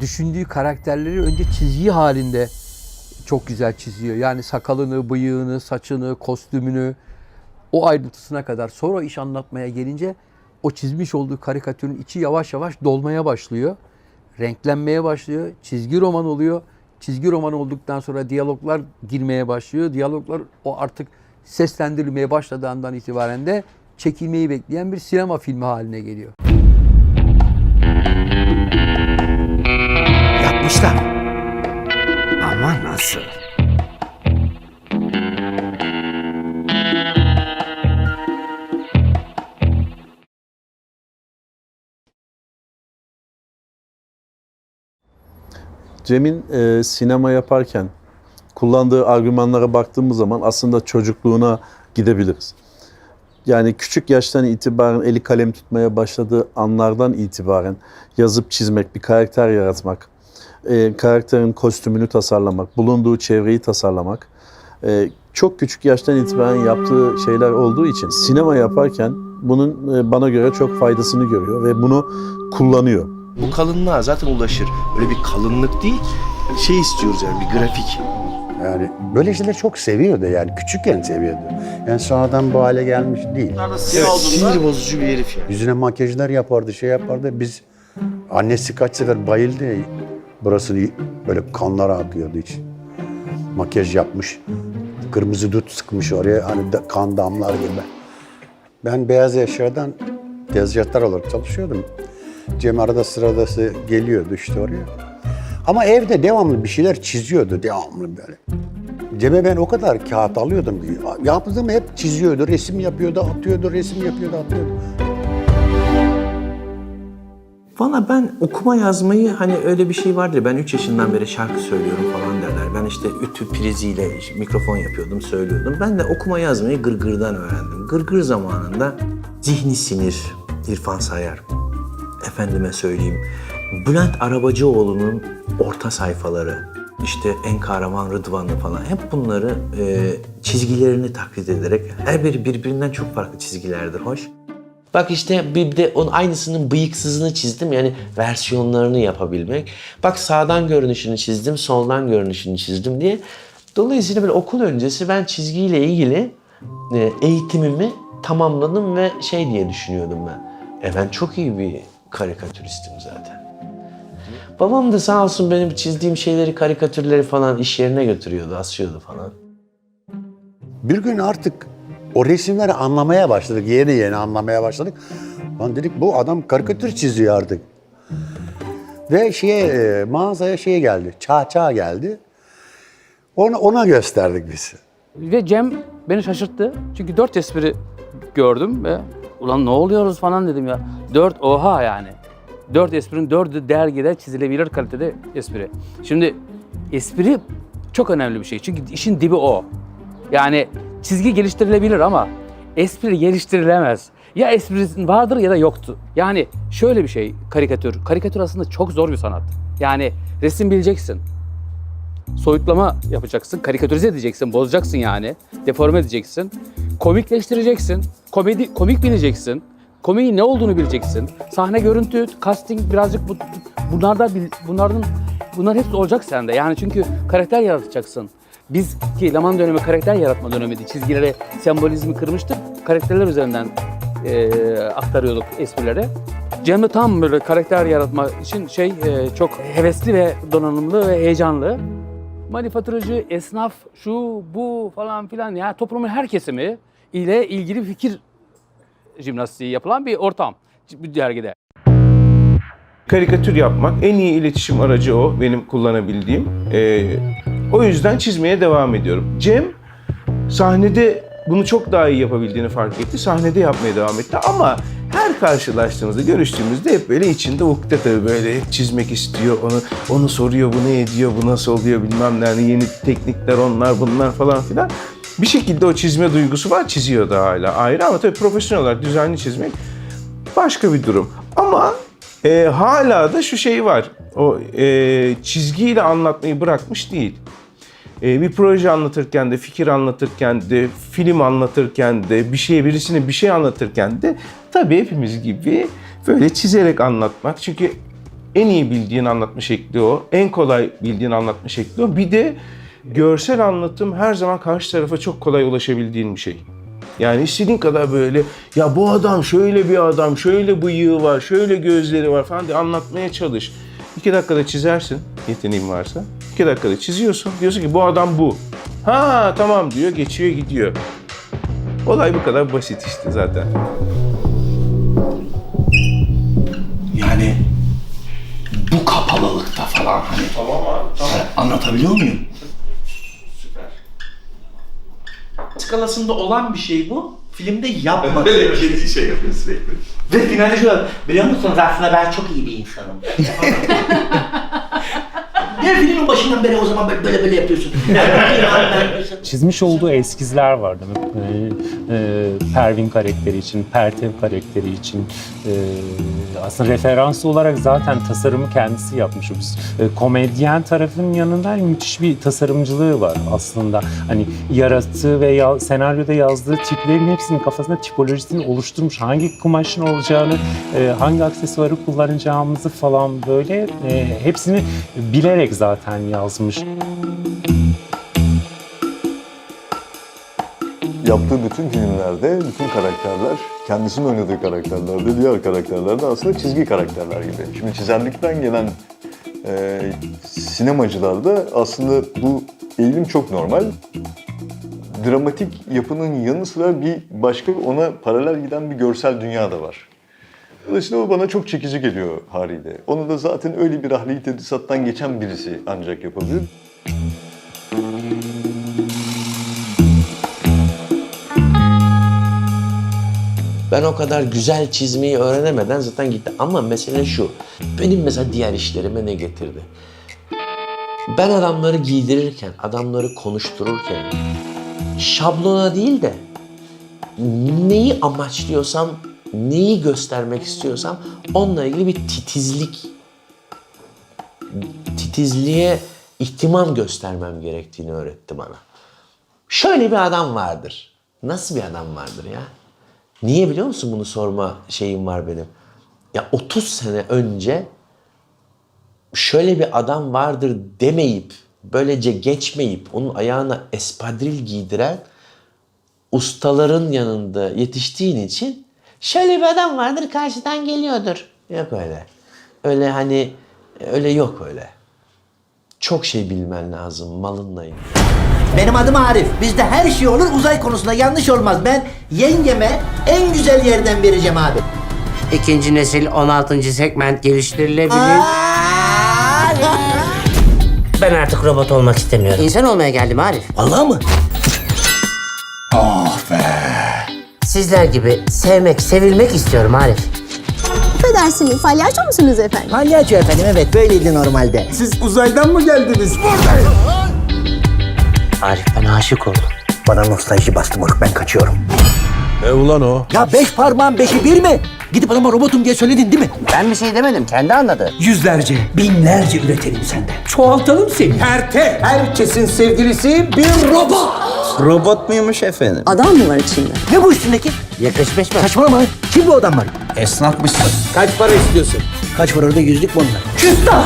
düşündüğü karakterleri önce çizgi halinde çok güzel çiziyor. Yani sakalını, bıyığını, saçını, kostümünü o ayrıntısına kadar. Sonra iş anlatmaya gelince o çizmiş olduğu karikatürün içi yavaş yavaş dolmaya başlıyor. Renklenmeye başlıyor. Çizgi roman oluyor. Çizgi roman olduktan sonra diyaloglar girmeye başlıyor. Diyaloglar o artık seslendirilmeye başladığından itibaren de çekilmeyi bekleyen bir sinema filmi haline geliyor. Yapmışlar. Ama nasıl? Cem'in e, sinema yaparken kullandığı argümanlara baktığımız zaman aslında çocukluğuna gidebiliriz. Yani küçük yaştan itibaren eli kalem tutmaya başladığı anlardan itibaren yazıp çizmek, bir karakter yaratmak, e, karakterin kostümünü tasarlamak, bulunduğu çevreyi tasarlamak, e, çok küçük yaştan itibaren yaptığı şeyler olduğu için sinema yaparken bunun e, bana göre çok faydasını görüyor ve bunu kullanıyor. Bu kalınlığa zaten ulaşır. Öyle bir kalınlık değil, şey istiyoruz yani bir grafik. Yani böyle şeyleri çok seviyordu yani küçükken seviyordu. Yani sonradan bu hale gelmiş değil. Evet, sinir bozucu bir herif yani. Yüzüne makyajlar yapardı, şey yapardı. Biz annesi kaç sefer bayıldı. Burası böyle kanlar akıyordu hiç. Makyaj yapmış. Kırmızı dut sıkmış oraya hani kan damlar gibi. Ben beyaz eşyadan tezgahtar olarak çalışıyordum. Cem arada sırada geliyordu işte oraya. Ama evde devamlı bir şeyler çiziyordu devamlı böyle. Cem'e ben o kadar kağıt alıyordum ki hep çiziyordu, resim yapıyordu, atıyordu, resim yapıyordu, atıyordu. Valla ben okuma yazmayı hani öyle bir şey vardır. Ben 3 yaşından beri şarkı söylüyorum falan derler. Ben işte ütü priziyle mikrofon yapıyordum, söylüyordum. Ben de okuma yazmayı gırgırdan öğrendim. Gırgır zamanında Zihni Sinir, İrfan Sayar, efendime söyleyeyim, Bülent Arabacıoğlu'nun orta sayfaları, işte En Kahraman Rıdvan'ı falan hep bunları e, çizgilerini taklit ederek her biri birbirinden çok farklı çizgilerdir, hoş. Bak işte bir de onun aynısının bıyıksızını çizdim. Yani versiyonlarını yapabilmek. Bak sağdan görünüşünü çizdim, soldan görünüşünü çizdim diye. Dolayısıyla böyle okul öncesi ben çizgiyle ilgili e, eğitimimi tamamladım ve şey diye düşünüyordum ben. E ben çok iyi bir karikatüristim zaten. Babam da sağ olsun benim çizdiğim şeyleri, karikatürleri falan iş yerine götürüyordu, asıyordu falan. Bir gün artık o resimleri anlamaya başladık. Yeni yeni anlamaya başladık. Lan dedik bu adam karikatür çiziyor artık. Ve şeye e, mağazaya şey geldi. Çağ çağ geldi. Ona, ona gösterdik biz. Ve Cem beni şaşırttı. Çünkü dört espri gördüm ve ulan ne oluyoruz falan dedim ya. Dört oha yani. Dört esprinin dördü dergide çizilebilir kalitede espri. Şimdi espri çok önemli bir şey. Çünkü işin dibi o. Yani çizgi geliştirilebilir ama espri geliştirilemez. Ya esprisi vardır ya da yoktu. Yani şöyle bir şey karikatür. Karikatür aslında çok zor bir sanat. Yani resim bileceksin soyutlama yapacaksın, karikatürize edeceksin, bozacaksın yani, deforme edeceksin, komikleştireceksin, komedi komik bileceksin, komiğin ne olduğunu bileceksin, sahne görüntü, casting birazcık bu, bunlarda bunların bunlar hepsi olacak sende. Yani çünkü karakter yaratacaksın. Biz ki Laman dönemi karakter yaratma dönemiydi. Çizgilere sembolizmi kırmıştık. Karakterler üzerinden eee, aktarıyorduk esprileri. Cem de tam böyle karakter yaratma için şey eee, çok hevesli ve donanımlı ve heyecanlı manifaturacı, esnaf, şu, bu falan filan ya toplumun her kesimi ile ilgili fikir jimnastiği yapılan bir ortam bir dergide. Karikatür yapmak en iyi iletişim aracı o benim kullanabildiğim. Ee, o yüzden çizmeye devam ediyorum. Cem sahnede bunu çok daha iyi yapabildiğini fark etti. Sahnede yapmaya devam etti ama her karşılaştığımızda, görüştüğümüzde hep böyle içinde ukde tabii böyle hep çizmek istiyor. Onu onu soruyor, bu ne ediyor, bu nasıl oluyor bilmem ne. Hani yeni teknikler onlar bunlar falan filan. Bir şekilde o çizme duygusu var, çiziyor da hala ayrı ama tabii profesyonel olarak düzenli çizmek başka bir durum. Ama e, hala da şu şey var. O e, çizgiyle anlatmayı bırakmış değil. E, bir proje anlatırken de, fikir anlatırken de, film anlatırken de, bir şeye birisine bir şey anlatırken de tabii hepimiz gibi böyle çizerek anlatmak. Çünkü en iyi bildiğin anlatma şekli o. En kolay bildiğin anlatma şekli o. Bir de görsel anlatım her zaman karşı tarafa çok kolay ulaşabildiğin bir şey. Yani istediğin kadar böyle ya bu adam şöyle bir adam, şöyle bıyığı var, şöyle gözleri var falan diye anlatmaya çalış. İki dakikada çizersin yeteneğin varsa. İki dakikada çiziyorsun. Diyorsun ki bu adam bu. Ha tamam diyor geçiyor gidiyor. Olay bu kadar basit işte zaten. Yani bu kapalılıkta falan hani. Tamam abi tamam. Anlatabiliyor muyum? Skalasında olan bir şey bu. Filmde yapmadı. Böyle bir şey yapıyor sürekli. Ve finalde şu biliyor musunuz aslında ben çok iyi bir insanım. Niye filmin başından beri o zaman böyle böyle, yapıyorsun? çizmiş olduğu eskizler var değil mi? Ee, e, Pervin karakteri için, Pertev karakteri için e, aslında referans olarak zaten tasarımı kendisi yapmış. E, komedyen tarafının yanında müthiş bir tasarımcılığı var aslında. Hani yarattığı ve ya, senaryoda yazdığı tiplerin hepsinin kafasında tipolojisini oluşturmuş. Hangi kumaşın olacağını, e, hangi aksesuarı kullanacağımızı falan böyle e, hepsini bilerek zaten yazmış. yaptığı bütün filmlerde bütün karakterler, kendisinin oynadığı karakterlerde, diğer karakterlerde aslında çizgi karakterler gibi. Şimdi çizerlikten gelen e, sinemacılarda aslında bu eğilim çok normal. Dramatik yapının yanı sıra bir başka ona paralel giden bir görsel dünya da var. Dolayısıyla o bana çok çekici geliyor haliyle. Onu da zaten öyle bir ahli tedrisattan geçen birisi ancak yapabilir. Ben o kadar güzel çizmeyi öğrenemeden zaten gitti. Ama mesele şu. Benim mesela diğer işlerime ne getirdi? Ben adamları giydirirken, adamları konuştururken şablona değil de neyi amaçlıyorsam, neyi göstermek istiyorsam onunla ilgili bir titizlik, titizliğe ihtimam göstermem gerektiğini öğretti bana. Şöyle bir adam vardır. Nasıl bir adam vardır ya? Niye biliyor musun bunu sorma şeyim var benim? Ya 30 sene önce şöyle bir adam vardır demeyip, böylece geçmeyip onun ayağına espadril giydiren ustaların yanında yetiştiğin için şöyle bir adam vardır karşıdan geliyordur. Yok öyle. Öyle hani öyle yok öyle. Çok şey bilmen lazım malınla ilgili. Benim adım Arif. Bizde her şey olur uzay konusunda yanlış olmaz. Ben yengeme en güzel yerden vereceğim abi. İkinci nesil 16. segment geliştirilebilir. Ben artık robot olmak istemiyorum. İnsan olmaya geldim Arif. Vallahi mı? Sizler gibi sevmek, sevilmek istiyorum Arif. Affedersiniz, palyaço musunuz efendim? Palyaço efendim evet böyleydi normalde. Siz uzaydan mı geldiniz? Arif ben aşık oldum. Bana nostalji bastı moruk ben kaçıyorum. E ulan o. Ya beş parmağın beşi bir mi? Gidip adama robotum diye söyledin değil mi? Ben bir şey demedim, kendi anladı. Yüzlerce, binlerce üretelim senden. Çoğaltalım seni. Perte, herkesin sevgilisi bir robot. Robot muymuş efendim? Adam mı var içinde? Ne bu üstündeki? Yakışmış mı? Saçmalama. Kim bu adamlar? Esnafmışsın. Kaç para istiyorsun? Kaç var orada yüzlük mü onlar? Küstah!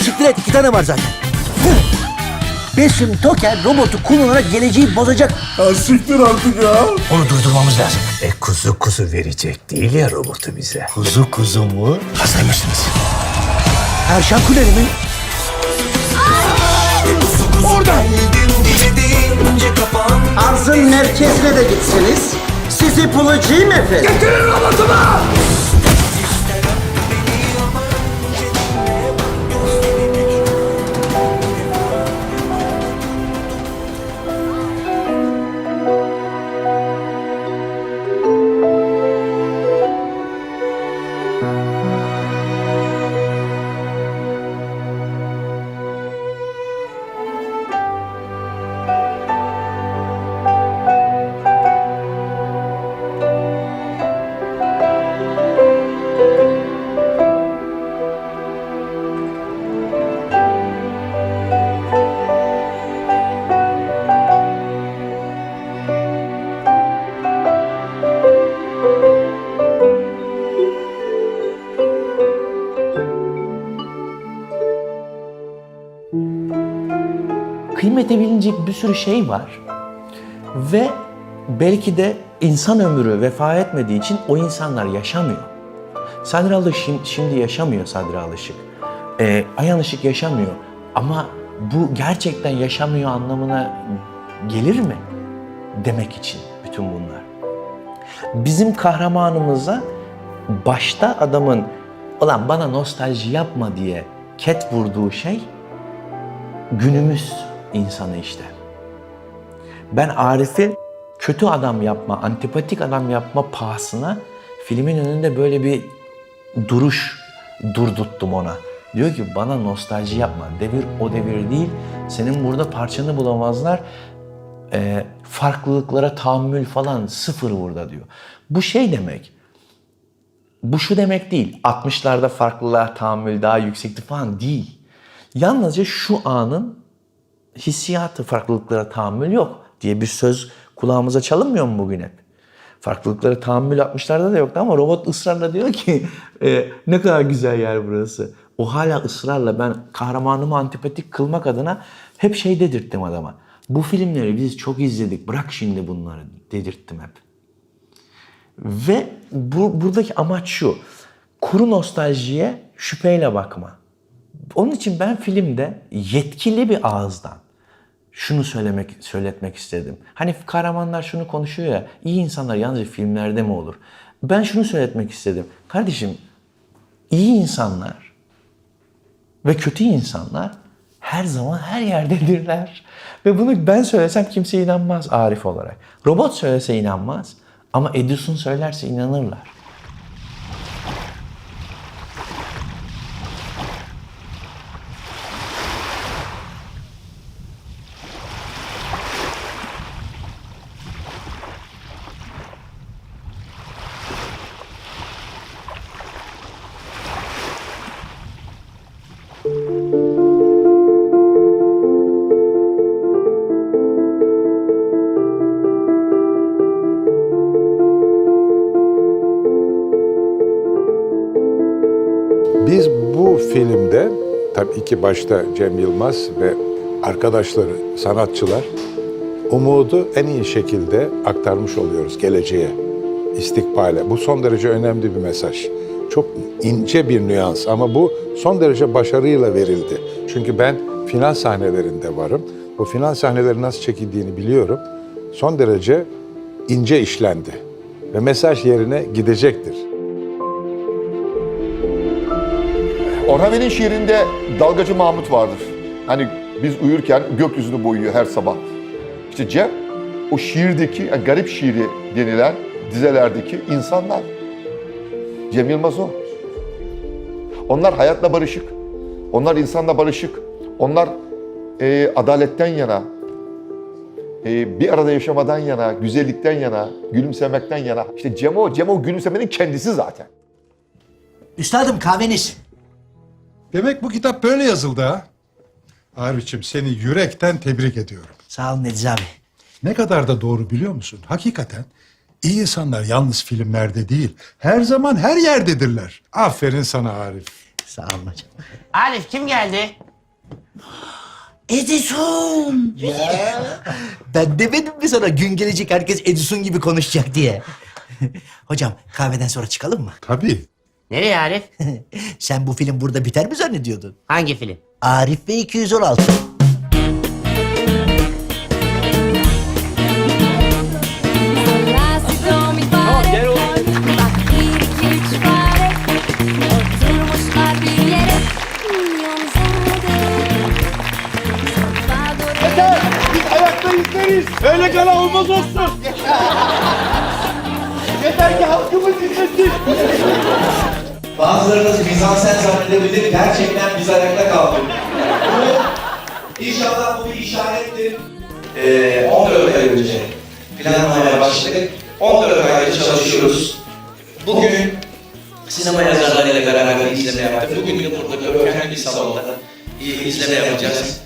Siktir et iki tane var zaten. Besim Toker robotu kullanarak geleceği bozacak. Siktir artık ya. Onu durdurmamız lazım. E kuzu kuzu verecek değil ya robotu bize. Kuzu kuzu mu? Hazır mısınız? Erşan Kuleri mi? Orada! Arzın merkezine de gitseniz sizi bulacağım efendim. Getirin robotumu! Kıymet edilecek bir sürü şey var. Ve belki de insan ömrü vefa etmediği için o insanlar yaşamıyor. Sadri Alışık şimdi yaşamıyor Sadri Alışık. Ee, Ayhan Işık yaşamıyor. Ama bu gerçekten yaşamıyor anlamına gelir mi? Demek için bütün bunlar. Bizim kahramanımıza başta adamın ulan bana nostalji yapma diye ket vurduğu şey günümüz insanı işte. Ben Arif'i kötü adam yapma, antipatik adam yapma pahasına filmin önünde böyle bir duruş durdurttum ona. Diyor ki bana nostalji yapma. Devir o devir değil. Senin burada parçanı bulamazlar. Ee, farklılıklara tahammül falan sıfır burada diyor. Bu şey demek. Bu şu demek değil. 60'larda farklılığa tahammül daha yüksekti falan değil. Yalnızca şu anın hissiyatı farklılıklara tahammül yok diye bir söz kulağımıza çalınmıyor mu bugün hep? Farklılıklara tahammül 60'larda da yoktu ama robot ısrarla diyor ki "E, ne kadar güzel yer burası. O hala ısrarla ben kahramanımı antipatik kılmak adına hep şey dedirttim adama. Bu filmleri biz çok izledik bırak şimdi bunları dedirttim hep. Ve bu, buradaki amaç şu. Kuru nostaljiye şüpheyle bakma. Onun için ben filmde yetkili bir ağızdan şunu söylemek söyletmek istedim. Hani kahramanlar şunu konuşuyor ya, iyi insanlar yalnızca filmlerde mi olur? Ben şunu söyletmek istedim. Kardeşim, iyi insanlar ve kötü insanlar her zaman her yerdedirler. Ve bunu ben söylesem kimse inanmaz Arif olarak. Robot söylese inanmaz ama Edison söylerse inanırlar. Bu filmde tabii ki başta Cem Yılmaz ve arkadaşları, sanatçılar umudu en iyi şekilde aktarmış oluyoruz geleceğe, istikbale. Bu son derece önemli bir mesaj. Çok ince bir nüans ama bu son derece başarıyla verildi. Çünkü ben final sahnelerinde varım. Bu final sahneleri nasıl çekildiğini biliyorum. Son derece ince işlendi ve mesaj yerine gidecektir. Orhan Veli'nin şiirinde dalgacı Mahmut vardır. Hani biz uyurken gökyüzünü boyuyor her sabah. İşte Cem o şiirdeki, yani garip şiiri denilen dizelerdeki insanlar. Cem Yılmaz o. Onlar hayatla barışık. Onlar insanla barışık. Onlar e, adaletten yana, e, bir arada yaşamadan yana, güzellikten yana, gülümsemekten yana. İşte Cem o, Cem o gülümsemenin kendisi zaten. Üstadım kahveniz. Demek bu kitap böyle yazıldı ha? Arif'ciğim seni yürekten tebrik ediyorum. Sağ olun Ediz abi. Ne kadar da doğru biliyor musun? Hakikaten iyi insanlar yalnız filmlerde değil, her zaman her yerdedirler. Aferin sana Arif. Sağ olun hocam. Arif kim geldi? Edison. ben demedim mi sana gün gelecek herkes Edison gibi konuşacak diye. hocam kahveden sonra çıkalım mı? Tabii. Nereye Arif? Sen bu film burada biter mi zannediyordun? Hangi film? Arif ve 216. Tamam gel oğlum. Biz ayakta izleriz. Öyle gala olmaz olsun. Bazılarınız Bizansen zannedebilir, gerçekten biz ayakta kaldık. Bu, inşallah bu bir işarettir. Ee, 14 ay önce planlamaya başladık. 14 aydır çalışıyoruz. Bugün sinema yazarlarıyla beraber izleme yaptık. Bugün de burada görkemli bir salonda izleme yapacağız.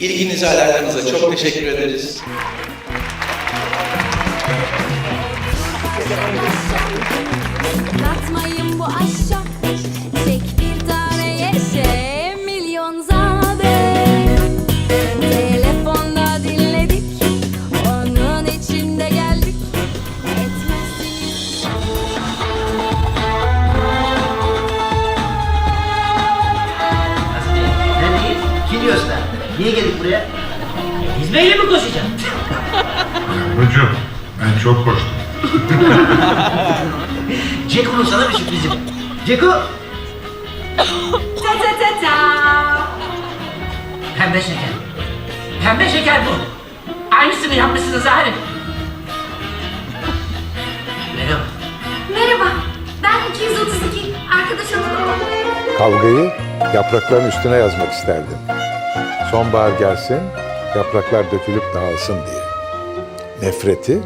İlginize, alakanıza çok teşekkür ederiz. Niye geldik buraya? Hizmeyle mi koşacaksın? Hocam ben çok koştum. Ceko'nun sana bir sürprizi var. Ceko! Ta ta ta ta. Pembe şeker. Pembe şeker bu. Aynısını yapmışsınız Arif. Merhaba. Merhaba. Ben 232. Arkadaş adım Kavgayı yaprakların üstüne yazmak isterdim. Sonbahar gelsin, yapraklar dökülüp dağılsın diye. Nefreti,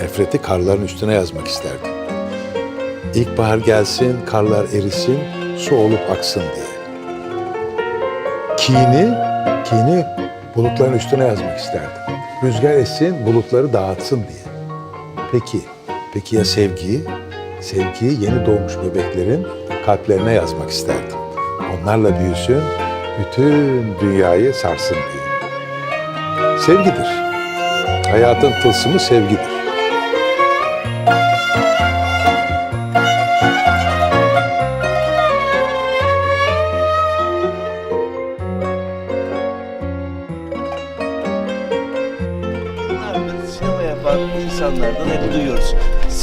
nefreti karların üstüne yazmak isterdim. İlkbahar gelsin, karlar erisin, su olup aksın diye. Kini, kini bulutların üstüne yazmak isterdim. Rüzgar essin, bulutları dağıtsın diye. Peki, peki ya sevgiyi? Sevgiyi yeni doğmuş bebeklerin kalplerine yazmak isterdim. Onlarla büyüsün, bütün dünyayı sarsın diye. Sevgidir. Hayatın tılsımı sevgidir.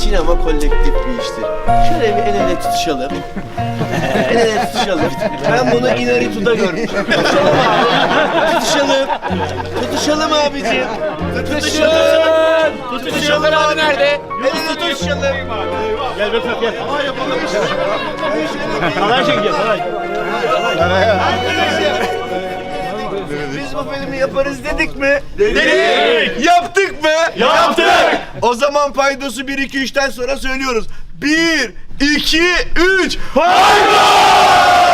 Sinema kolektif bir iştir. Şöyle bir el ele tutuşalım. el ele tutuşalım. Ben bunu Inarritu'da görmüştüm. Tutuşalım abi. Tutuşalım. Tutuşalım abicim. Tutuşalım. Tutuşalım abi nerede? El ele tutuşalım. Gel be gel. Aa yapalım. Halay çekeceğiz halay. Biz bu filmi yaparız dedik mi? Dedik. Yaptık mı? Yaptık. O zaman paydosu 1 2 3'ten sonra söylüyoruz. 1 2 3 Hayda!